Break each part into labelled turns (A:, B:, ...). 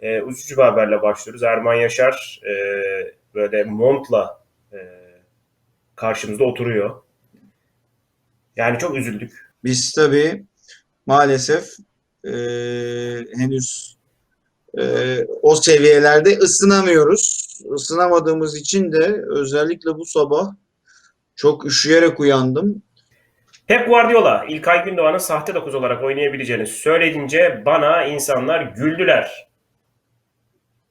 A: E, üzücü bir haberle başlıyoruz. Erman Yaşar e, böyle montla e, karşımızda oturuyor. Yani çok üzüldük.
B: Biz tabii maalesef e, henüz e, o seviyelerde ısınamıyoruz. Isınamadığımız için de özellikle bu sabah çok üşüyerek uyandım.
A: Pep Guardiola, İlkay Gündoğan'ın sahte dokuz olarak oynayabileceğini söyleyince bana insanlar güldüler.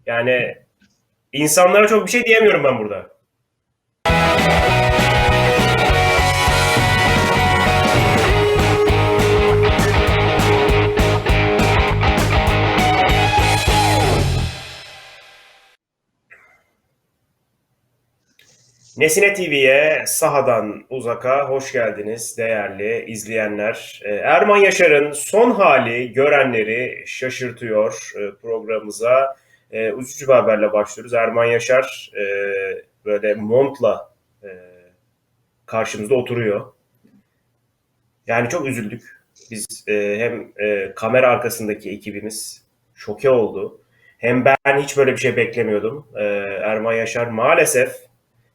A: Yani insanlara çok bir şey diyemiyorum ben burada. Nesine TV'ye sahadan uzaka hoş geldiniz değerli izleyenler. Ee, Erman Yaşar'ın son hali görenleri şaşırtıyor e, programımıza. Ee, Üzücü bir haberle başlıyoruz. Erman Yaşar e, böyle montla e, karşımızda oturuyor. Yani çok üzüldük. Biz e, hem e, kamera arkasındaki ekibimiz şoke oldu. Hem ben hiç böyle bir şey beklemiyordum. E, Erman Yaşar maalesef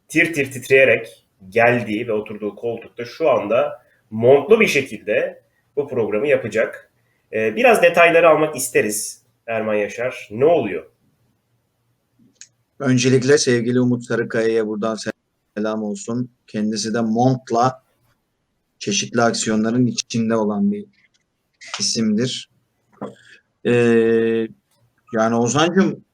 A: tir tir titreyerek geldiği ve oturduğu koltukta şu anda montlu bir şekilde bu programı yapacak. Ee, biraz detayları almak isteriz Erman Yaşar. Ne oluyor?
B: Öncelikle sevgili Umut Sarıkaya'ya buradan selam olsun. Kendisi de montla çeşitli aksiyonların içinde olan bir isimdir. Ee, yani Ozan'cığım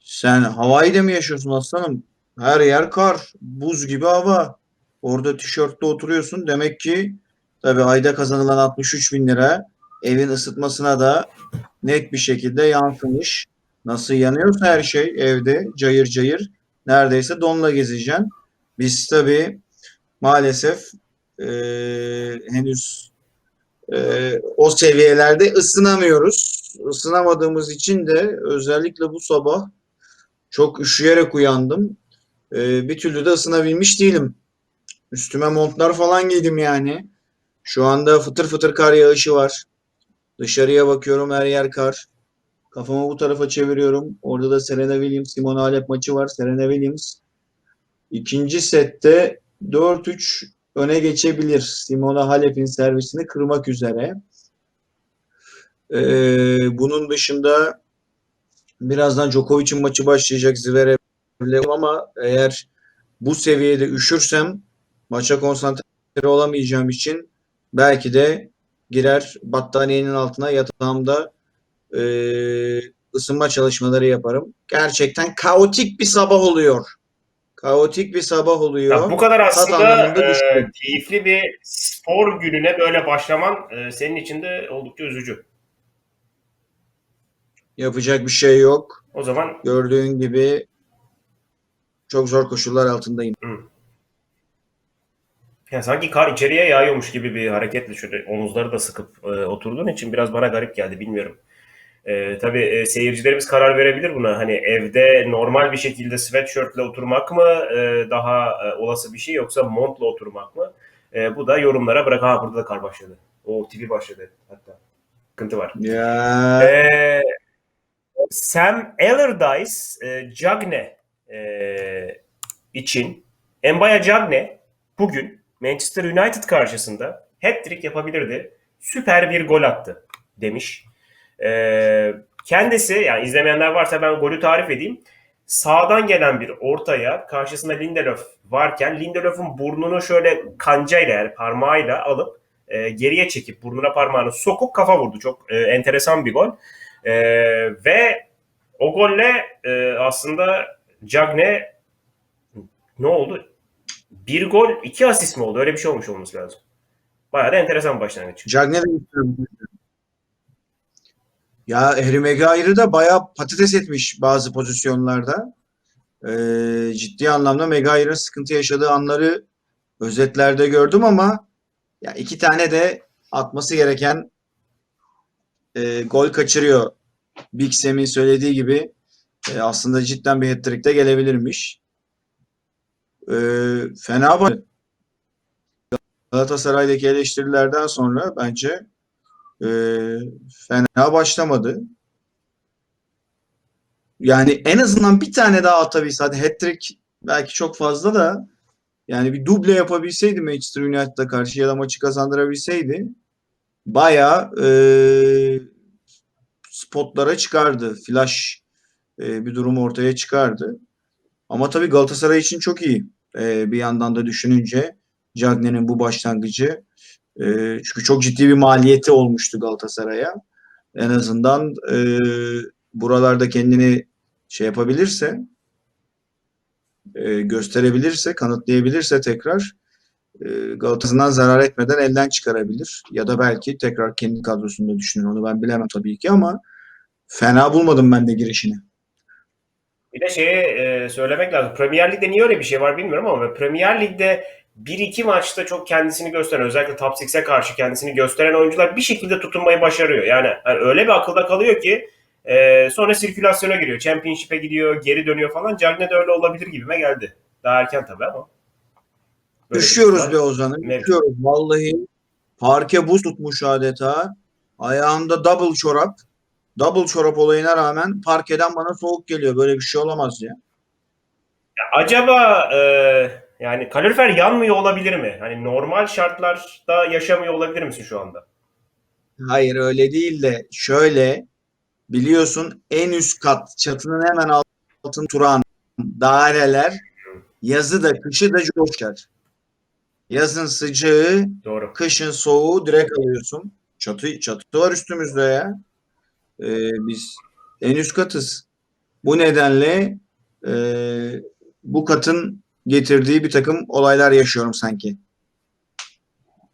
B: sen Hawaii'de mi yaşıyorsun aslanım? Her yer kar, buz gibi hava. Orada tişörtle oturuyorsun. Demek ki tabii ayda kazanılan 63 bin lira evin ısıtmasına da net bir şekilde yansımış. Nasıl yanıyorsa her şey evde cayır cayır neredeyse donla gezeceksin. Biz tabii maalesef e, henüz e, o seviyelerde ısınamıyoruz. Isınamadığımız için de özellikle bu sabah çok üşüyerek uyandım. E, bir türlü de ısınabilmiş değilim. Üstüme montlar falan giydim yani. Şu anda fıtır fıtır kar yağışı var. Dışarıya bakıyorum her yer kar. Kafamı bu tarafa çeviriyorum. Orada da Serena Williams, Simona Halep maçı var. Serena Williams ikinci sette 4-3 öne geçebilir. Simona Halep'in servisini kırmak üzere. Ee, bunun dışında birazdan Djokovic'in maçı başlayacak Zverev'le ama eğer bu seviyede üşürsem maça konsantre olamayacağım için belki de girer battaniyenin altına yatağımda e, ısınma çalışmaları yaparım. Gerçekten kaotik bir sabah oluyor. Kaotik bir sabah oluyor.
A: Ya bu kadar aslında e, keyifli bir spor gününe böyle başlaman e, senin için de oldukça üzücü.
B: Yapacak bir şey yok.
A: O zaman
B: Gördüğün gibi çok zor koşullar altındayım.
A: yani sanki kar içeriye yağıyormuş gibi bir hareketle şöyle omuzları da sıkıp e, oturduğun için biraz bana garip geldi bilmiyorum. E, tabii e, seyircilerimiz karar verebilir buna. Hani evde normal bir şekilde sweatshirtle oturmak mı e, daha e, olası bir şey yoksa montla oturmak mı? E, bu da yorumlara bırak. Ha burada da kar başladı. O tipi başladı hatta. Sıkıntı var.
B: Ya
A: Ee, Sam Allardyce e, Cagne e, için Embaya Cagne bugün Manchester United karşısında hat-trick yapabilirdi. Süper bir gol attı demiş. Ee, kendisi yani izlemeyenler varsa ben golü tarif edeyim. Sağdan gelen bir ortaya karşısında Lindelöf varken Lindelöf'ün burnunu şöyle kancayla yani parmağıyla alıp e, geriye çekip burnuna parmağını sokup kafa vurdu. Çok e, enteresan bir gol. E, ve o golle e, aslında Cagne ne oldu? Bir gol, iki asist mi oldu? Öyle bir şey olmuş olması lazım. Bayağı da enteresan bir başlangıç.
B: Cagne de ya Harry Maguire'ı da bayağı patates etmiş bazı pozisyonlarda. Ee, ciddi anlamda Maguire'ın sıkıntı yaşadığı anları özetlerde gördüm ama ya iki tane de atması gereken e, gol kaçırıyor. Big Sam'in söylediği gibi e, aslında cidden bir hat-trick de gelebilirmiş. E, Fenerbahçe Galatasaray'daki eleştirilerden sonra bence e, fena başlamadı. yani en azından bir tane daha atabilse hadi hat-trick belki çok fazla da yani bir duble yapabilseydi Manchester United'a karşı ya da maçı kazandırabilseydi bayağı e, spotlara çıkardı. Flash e, bir durum ortaya çıkardı. Ama tabii Galatasaray için çok iyi. E, bir yandan da düşününce Cagney'in bu başlangıcı e, çünkü çok ciddi bir maliyeti olmuştu Galatasaray'a. En azından e, buralarda kendini şey yapabilirse e, gösterebilirse, kanıtlayabilirse tekrar e, Galatasaray'dan zarar etmeden elden çıkarabilir. Ya da belki tekrar kendi kadrosunda düşünür. Onu ben bilemem tabii ki ama fena bulmadım ben de girişini.
A: Bir de şeye e, söylemek lazım. Premier Lig'de niye öyle bir şey var bilmiyorum ama Premier Lig'de 1-2 maçta çok kendisini gösteren, özellikle Top 6'e karşı kendisini gösteren oyuncular bir şekilde tutunmayı başarıyor. Yani, hani öyle bir akılda kalıyor ki e, sonra sirkülasyona giriyor. Championship'e gidiyor, geri dönüyor falan. Cagne de öyle olabilir gibime geldi. Daha erken tabii ama. Böyle
B: Düşüyoruz be Ozan'ım. Düşüyoruz. Vallahi parke buz tutmuş adeta. Ayağımda double çorap. Double çorap olayına rağmen parkeden bana soğuk geliyor. Böyle bir şey olamaz ya.
A: Acaba e, yani kalorifer yanmıyor olabilir mi? Hani normal şartlarda yaşamıyor olabilir misin şu anda?
B: Hayır öyle değil de şöyle biliyorsun en üst kat çatının hemen altın turan daireler yazı da kışı da coşar. Yazın sıcağı,
A: Doğru.
B: kışın soğuğu direkt alıyorsun. Çatı, çatı var üstümüzde ya. Ee, biz en üst katız. Bu nedenle e, bu katın getirdiği bir takım olaylar yaşıyorum sanki.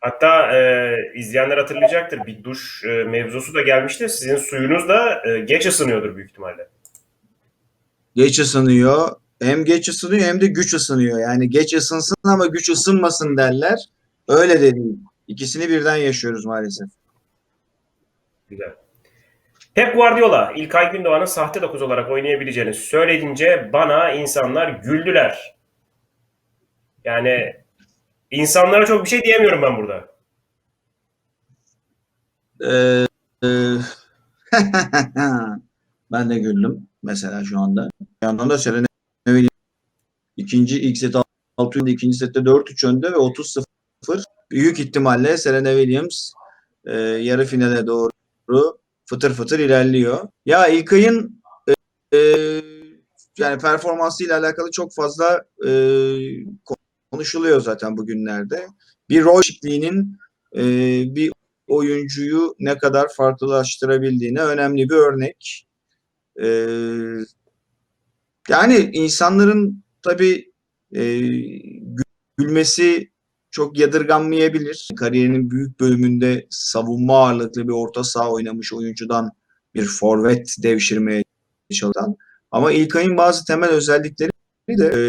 A: Hatta e, izleyenler hatırlayacaktır. Bir duş e, mevzusu da gelmişti. Sizin suyunuz da e, geç ısınıyordur büyük ihtimalle.
B: Geç ısınıyor. Hem geç ısınıyor hem de güç ısınıyor. Yani geç ısınsın ama güç ısınmasın derler. Öyle de değil. İkisini birden yaşıyoruz maalesef.
A: Güzel. Pep Guardiola, İlkay Gündoğan'ın sahte 9 olarak oynayabileceğini söyleyince bana insanlar güldüler. Yani insanlara çok bir şey diyemiyorum ben burada.
B: Ee, e, ben de güldüm mesela şu anda. Bir yandan da Serena Williams ikinci ilk set 6 önde, ikinci sette 4-3 önde ve 30-0 büyük ihtimalle Serena Williams e, yarı finale doğru fıtır fıtır ilerliyor. Ya İlkay'ın e, e, yani performansıyla alakalı çok fazla e, konuşuluyor zaten bugünlerde. Bir rol eşitliğinin e, bir oyuncuyu ne kadar farklılaştırabildiğine önemli bir örnek. Ee, yani insanların tabii e, gülmesi çok yadırganmayabilir. Kariyerinin büyük bölümünde savunma ağırlıklı bir orta saha oynamış oyuncudan bir forvet devşirmeye çalışan. Ama İlkay'ın bazı temel özellikleri de e,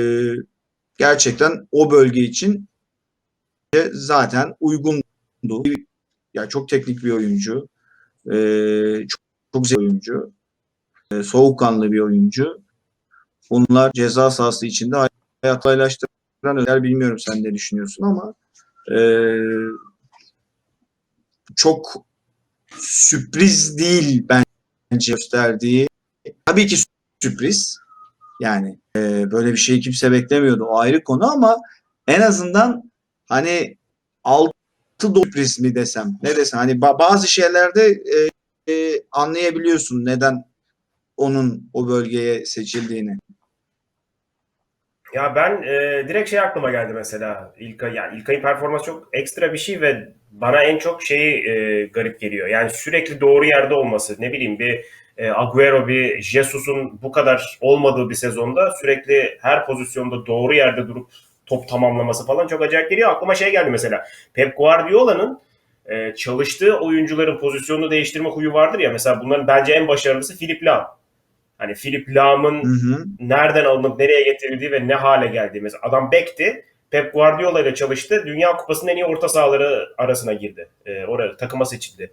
B: gerçekten o bölge için zaten uygundu. Ya çok teknik bir oyuncu. Ee, çok, çok bir oyuncu. Ee, soğukkanlı bir oyuncu. Bunlar ceza sahası içinde hayat paylaştıran özel bilmiyorum sen ne düşünüyorsun ama ee, çok sürpriz değil bence gösterdiği. Tabii ki sürpriz. Yani ee, böyle bir şeyi kimse beklemiyordu. O ayrı konu ama en azından hani alt sürpriz mi desem ne desem hani ba- bazı şeylerde e, e, anlayabiliyorsun neden onun o bölgeye seçildiğini.
A: Ya ben e, direkt şey aklıma geldi mesela. İlkay, yani İlkay'ın performansı çok ekstra bir şey ve bana en çok şeyi e, garip geliyor. Yani sürekli doğru yerde olması. Ne bileyim bir e, Agüero, bir Jesus'un bu kadar olmadığı bir sezonda sürekli her pozisyonda doğru yerde durup top tamamlaması falan çok acayip geliyor. Aklıma şey geldi mesela. Pep Guardiola'nın e, çalıştığı oyuncuların pozisyonunu değiştirme huyu vardır ya. Mesela bunların bence en başarılısı Philip Lahm. Hani Philip Lahm'ın nereden alınıp nereye getirildiği ve ne hale geldiği. Mesela adam bekti. Pep Guardiola ile çalıştı. Dünya Kupası'nın en iyi orta sahaları arasına girdi. E, oraya takıma seçildi.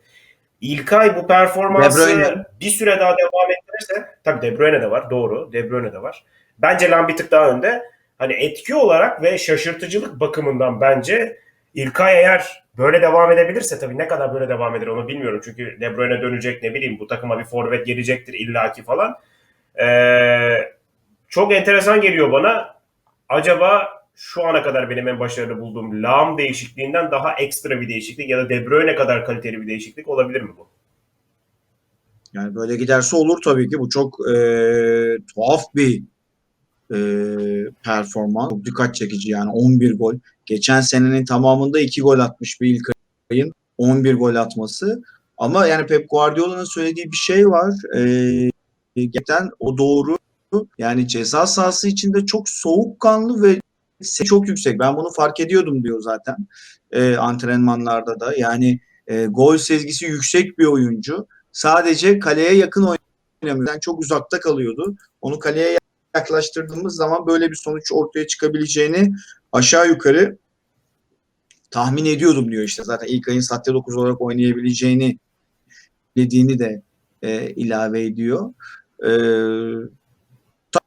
A: İlkay bu performansı bir süre daha devam ettirirse tabii De Bruyne de var doğru. De Bruyne de var. Bence Lam bir tık daha önde. Hani etki olarak ve şaşırtıcılık bakımından bence İlkay eğer böyle devam edebilirse tabii ne kadar böyle devam eder onu bilmiyorum. Çünkü De Bruyne dönecek ne bileyim bu takıma bir forvet gelecektir illaki falan. Ee, çok enteresan geliyor bana. Acaba şu ana kadar benim en başarılı bulduğum Lahm değişikliğinden daha ekstra bir değişiklik ya da De Bruyne kadar kaliteli bir değişiklik olabilir mi bu?
B: Yani böyle giderse olur tabii ki. Bu çok e, tuhaf bir e, performans. Çok dikkat çekici yani 11 gol. Geçen senenin tamamında 2 gol atmış bir İlkay'ın 11 gol atması. Ama yani Pep Guardiola'nın söylediği bir şey var. E, gerçekten o doğru. Yani ceza sahası içinde çok soğukkanlı ve çok yüksek. Ben bunu fark ediyordum diyor zaten e, antrenmanlarda da. Yani e, gol sezgisi yüksek bir oyuncu. Sadece kaleye yakın oynamıyor. Yani çok uzakta kalıyordu. Onu kaleye yaklaştırdığımız zaman böyle bir sonuç ortaya çıkabileceğini aşağı yukarı tahmin ediyordum diyor işte. Zaten ilk ayın sahte 9 olarak oynayabileceğini dediğini de e, ilave ediyor. E,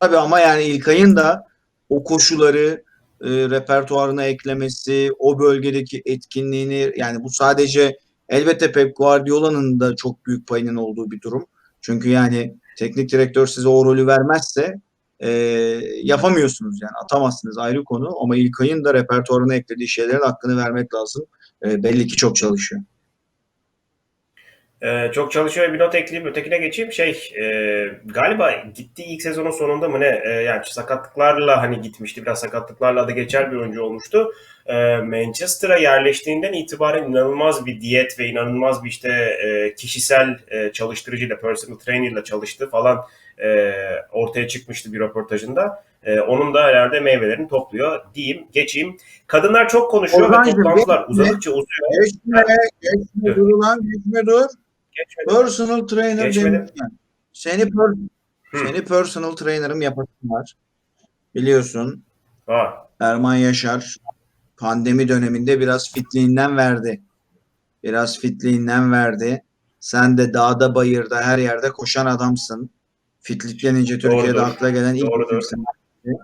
B: tabii ama yani İlkay'ın da o koşuları e, repertuarına eklemesi, o bölgedeki etkinliğini yani bu sadece elbette Pep Guardiola'nın da çok büyük payının olduğu bir durum. Çünkü yani teknik direktör size o rolü vermezse e, yapamıyorsunuz yani atamazsınız ayrı konu ama İlkay'ın da repertuarına eklediği şeylerin hakkını vermek lazım. E, belli ki çok çalışıyor.
A: Ee, çok çalışıyor bir not ekleyeyim ötekine geçeyim. Şey e, galiba gittiği ilk sezonun sonunda mı ne e, yani sakatlıklarla hani gitmişti biraz sakatlıklarla da geçer bir oyuncu olmuştu. E, Manchester'a yerleştiğinden itibaren inanılmaz bir diyet ve inanılmaz bir işte e, kişisel e, çalıştırıcıyla personal trainer'la çalıştı falan e, ortaya çıkmıştı bir röportajında. E, onun da herhalde meyvelerini topluyor diyeyim geçeyim. Kadınlar çok konuşuyor ve
B: Orhancığım,
A: toplantılar uzadıkça uzuyor.
B: Geçme, geçme dur ulan, geçme dur. Personal trainer demişken. Seni, per,
A: Hı.
B: seni personal trainer'ım yapasın var. Biliyorsun
A: Ha,
B: Erman Yaşar pandemi döneminde biraz fitliğinden verdi. Biraz fitliğinden verdi. Sen de dağda bayırda her yerde koşan adamsın. Fitliklenince Türkiye'de
A: Doğrudur.
B: akla gelen ilk
A: Doğrudur.
B: isim sen.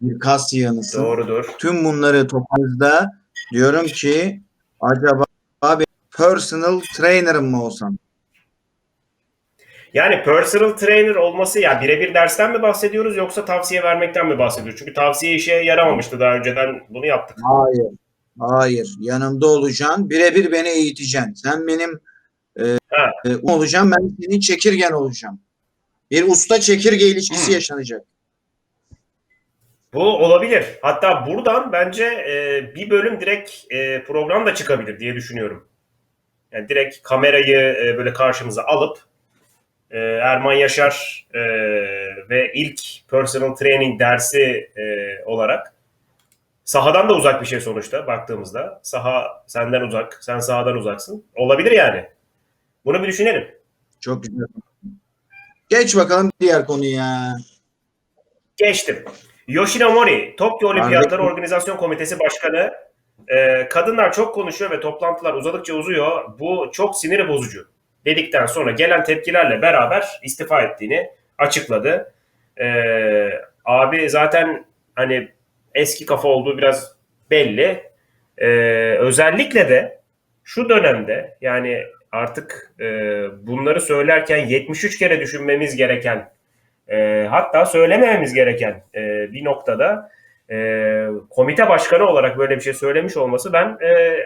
B: Bir kas yığınısın.
A: doğrudur.
B: Tüm bunları topladığımda diyorum ki acaba personal trainer'ım mı olsam?
A: Yani personal trainer olması ya birebir dersten mi bahsediyoruz yoksa tavsiye vermekten mi bahsediyoruz? Çünkü tavsiye işe yaramamıştı daha önceden bunu yaptık.
B: Hayır. Hayır. Yanımda olacaksın. Birebir beni eğiteceksin. Sen benim e,
A: Ha.
B: e, olacağım. Ben senin çekirgen olacağım. Bir usta çekirge ilişkisi
A: Hı.
B: yaşanacak.
A: Bu olabilir. Hatta buradan bence e, bir bölüm direkt e, program da çıkabilir diye düşünüyorum. Yani direkt kamerayı e, böyle karşımıza alıp e, Erman Yaşar e, ve ilk personal training dersi e, olarak sahadan da uzak bir şey sonuçta baktığımızda. Saha senden uzak, sen sahadan uzaksın. Olabilir yani. Bunu bir düşünelim.
B: Çok güzel. Geç bakalım diğer konuya.
A: Geçtim. Yoshinomori, Tokyo Olimpiyatları. Organizasyon Komitesi Başkanı. E, kadınlar çok konuşuyor ve toplantılar uzadıkça uzuyor. Bu çok sinir bozucu. Dedikten sonra gelen tepkilerle beraber istifa ettiğini açıkladı. E, abi zaten hani eski kafa olduğu biraz belli. E, özellikle de şu dönemde yani artık e, bunları söylerken 73 kere düşünmemiz gereken e, hatta söylemememiz gereken e, bir noktada e, komite başkanı olarak böyle bir şey söylemiş olması ben e,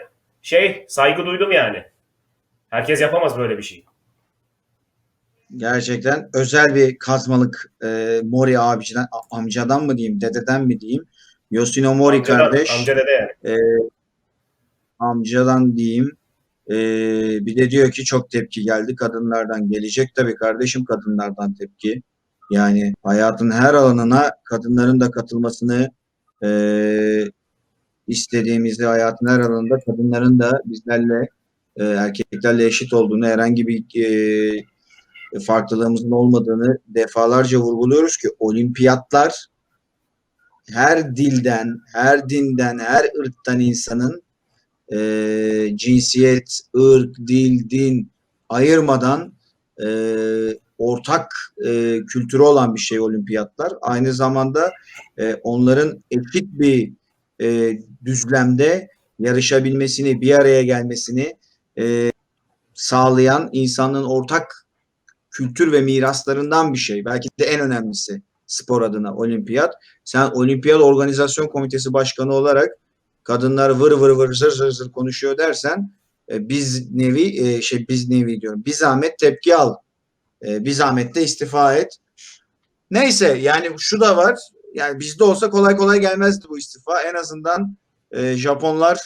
A: şey saygı duydum yani. Herkes yapamaz böyle bir şey.
B: Gerçekten özel bir kazmalık e, Mori abiciden, amcadan mı diyeyim, dededen mi diyeyim? Yoshino
A: Amcadan-
B: kardeş.
A: Amca dede yani.
B: amcadan diyeyim. Ee, bir de diyor ki çok tepki geldi kadınlardan. Gelecek tabii kardeşim kadınlardan tepki. Yani hayatın her alanına kadınların da katılmasını ee, istediğimizi hayatın her alanında kadınların da bizlerle e, erkeklerle eşit olduğunu herhangi bir e, farklılığımızın olmadığını defalarca vurguluyoruz ki olimpiyatlar her dilden, her dinden, her ırktan insanın e, cinsiyet, ırk, dil, din ayırmadan e, ortak e, kültürü olan bir şey olimpiyatlar. Aynı zamanda e, onların eşit bir e, düzlemde yarışabilmesini, bir araya gelmesini e, sağlayan insanın ortak kültür ve miraslarından bir şey. Belki de en önemlisi spor adına olimpiyat. Sen olimpiyat organizasyon komitesi başkanı olarak kadınlar vır vır vır zır zır zır konuşuyor dersen e, biz nevi e, şey biz nevi diyorum. Bir zahmet tepki al. E, bir zahmet de istifa et. Neyse yani şu da var. Yani bizde olsa kolay kolay gelmezdi bu istifa. En azından e, Japonlar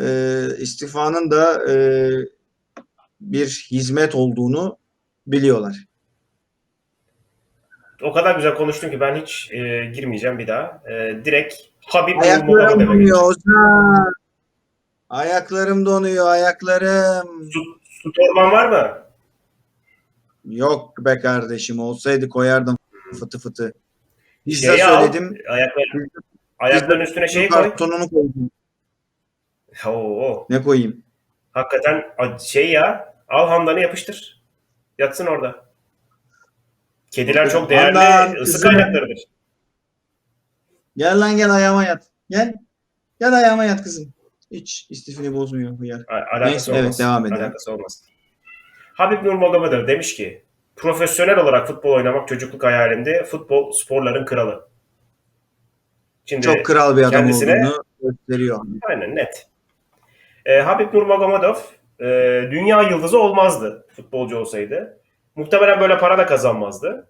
B: e, istifanın da e, bir hizmet olduğunu biliyorlar.
A: O kadar güzel konuştun ki ben hiç e, girmeyeceğim bir daha. E, direkt Habib
B: Ayaklarım donuyor. Ozan. Ayaklarım donuyor ayaklarım.
A: Su, su torban var mı?
B: Yok be kardeşim olsaydı koyardım fıtı fıtı. Pizza
A: Şeyi al,
B: söyledim.
A: Ayaklar, ayakların üstüne şeyi koy.
B: Kartonunu koydum.
A: Oo,
B: Ne koyayım?
A: hakikaten şey ya. Al hamdanı yapıştır. Yatsın orada. Kediler çok değerli
B: Handan,
A: ısı
B: kızım.
A: kaynaklarıdır.
B: Gel lan gel ayağıma yat. Gel. Gel ayağıma yat kızım. Hiç istifini bozmuyor hıyar.
A: A- Alakası
B: Neyse, evet,
A: olmaz.
B: devam edelim.
A: Alakası olmaz. Habib Nurmagomedov demiş ki profesyonel olarak futbol oynamak çocukluk hayalimdi. Futbol sporların kralı. Şimdi
B: Çok kral bir adam
A: kendisine-
B: olduğunu gösteriyor.
A: Aynen net. E, Habib Nurmagomedov e, dünya yıldızı olmazdı futbolcu olsaydı. Muhtemelen böyle para da kazanmazdı.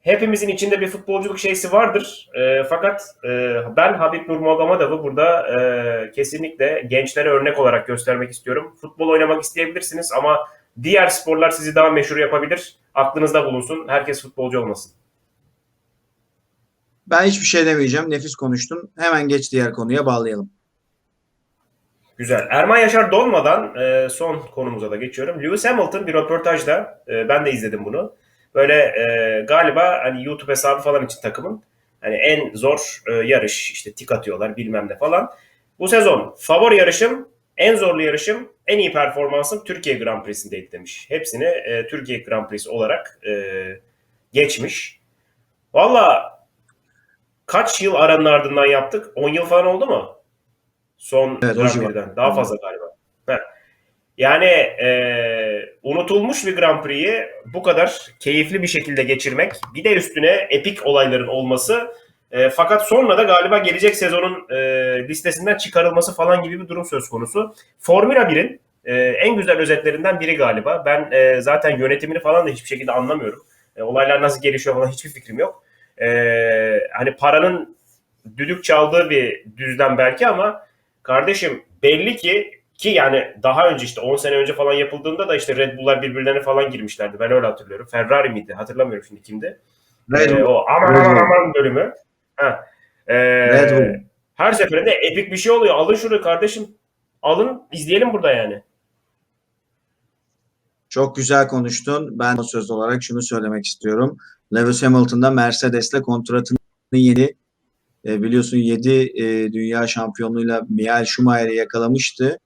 A: Hepimizin içinde bir futbolculuk şeysi vardır. E, fakat e, ben Habib Nurmagomedov'u burada e, kesinlikle gençlere örnek olarak göstermek istiyorum. Futbol oynamak isteyebilirsiniz ama diğer sporlar sizi daha meşhur yapabilir. Aklınızda bulunsun. Herkes futbolcu olmasın.
B: Ben hiçbir şey demeyeceğim. Nefis konuştun. Hemen geç diğer konuya bağlayalım.
A: Güzel. Erman Yaşar donmadan e, son konumuza da geçiyorum. Lewis Hamilton bir röportajda, e, ben de izledim bunu. Böyle e, galiba hani YouTube hesabı falan için takımın hani en zor e, yarış işte tik atıyorlar bilmem ne falan. Bu sezon favori yarışım, en zorlu yarışım, en iyi performansım Türkiye Grand Prix'sindeydi demiş. Hepsini e, Türkiye Grand Prix'si olarak e, geçmiş. Valla kaç yıl aranın ardından yaptık? 10 yıl falan oldu mu? Son
B: Evet,
A: Grand. Prix'den. Daha fazla galiba. Heh. Yani e, unutulmuş bir Grand Prix'yi bu kadar keyifli bir şekilde geçirmek, bir de üstüne epik olayların olması, e, fakat sonra da galiba gelecek sezonun e, listesinden çıkarılması falan gibi bir durum söz konusu. Formula 1'in e, en güzel özetlerinden biri galiba. Ben e, zaten yönetimini falan da hiçbir şekilde anlamıyorum. E, olaylar nasıl gelişiyor falan hiçbir fikrim yok. E, hani paranın düdük çaldığı bir düzlem belki ama kardeşim belli ki ki yani daha önce işte 10 sene önce falan yapıldığında da işte Red Bull'lar birbirlerine falan girmişlerdi. Ben öyle hatırlıyorum. Ferrari miydi? Hatırlamıyorum şimdi kimdi.
B: Red
A: Ee,
B: Bull.
A: o aman aman aman bölümü. Ha. Ee,
B: Red Bull.
A: her seferinde epik bir şey oluyor. Alın şunu kardeşim. Alın izleyelim burada yani.
B: Çok güzel konuştun. Ben o söz olarak şunu söylemek istiyorum. Lewis Hamilton'da Mercedes'le kontratını yeni e, biliyorsun 7 e, dünya şampiyonluğuyla Michael Schumacher'i yakalamıştı.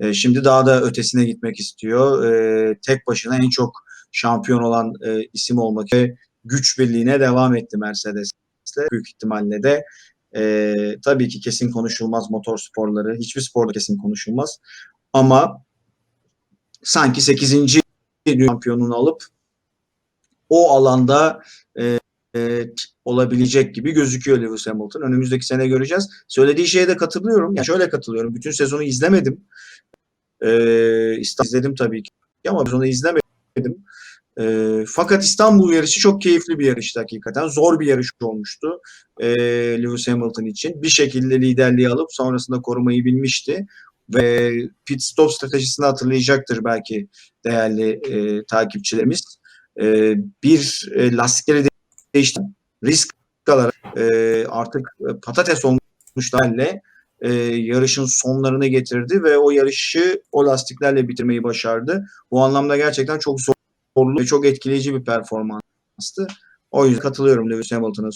B: E, şimdi daha da ötesine gitmek istiyor. E, tek başına en çok şampiyon olan e, isim olmak ve güç birliğine devam etti Mercedes'le. Büyük ihtimalle de e, tabii ki kesin konuşulmaz motor sporları. Hiçbir sporda kesin konuşulmaz. Ama sanki 8. dünya şampiyonunu alıp o alanda e, e, olabilecek gibi gözüküyor Lewis Hamilton. Önümüzdeki sene göreceğiz. Söylediği şeye de katılıyorum. Yani şöyle katılıyorum. Bütün sezonu izlemedim. E, izledim tabii ki ama sezonu izlemedim. E, fakat İstanbul yarışı çok keyifli bir yarıştı hakikaten. Zor bir yarış olmuştu e, Lewis Hamilton için. Bir şekilde liderliği alıp sonrasında korumayı bilmişti. Ve pit stop stratejisini hatırlayacaktır belki değerli e, takipçilerimiz. E, bir e, lastikleri de- değişti. Risk alarak e, artık e, patates olmuş halle e, yarışın sonlarını getirdi ve o yarışı o lastiklerle bitirmeyi başardı. Bu anlamda gerçekten çok zorlu ve çok etkileyici bir performanstı. O yüzden katılıyorum Lewis Hamilton'ın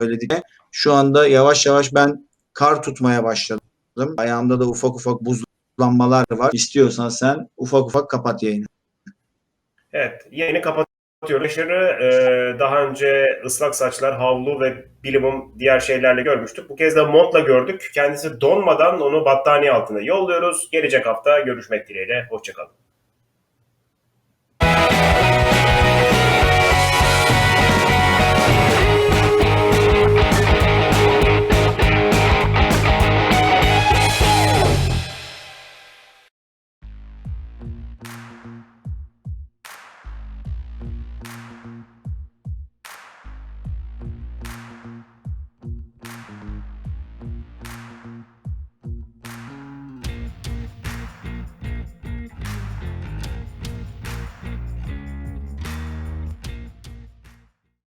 B: söylediklerine. Şu anda yavaş yavaş ben kar tutmaya başladım. Ayağımda da ufak ufak buzlanmalar var. İstiyorsan sen ufak ufak kapat yayını.
A: Evet yayını kapatıyorum. Başarı e, daha önce ıslak saçlar, havlu ve bilimum diğer şeylerle görmüştük. Bu kez de montla gördük. Kendisi donmadan onu battaniye altına yolluyoruz. Gelecek hafta görüşmek dileğiyle. Hoşçakalın.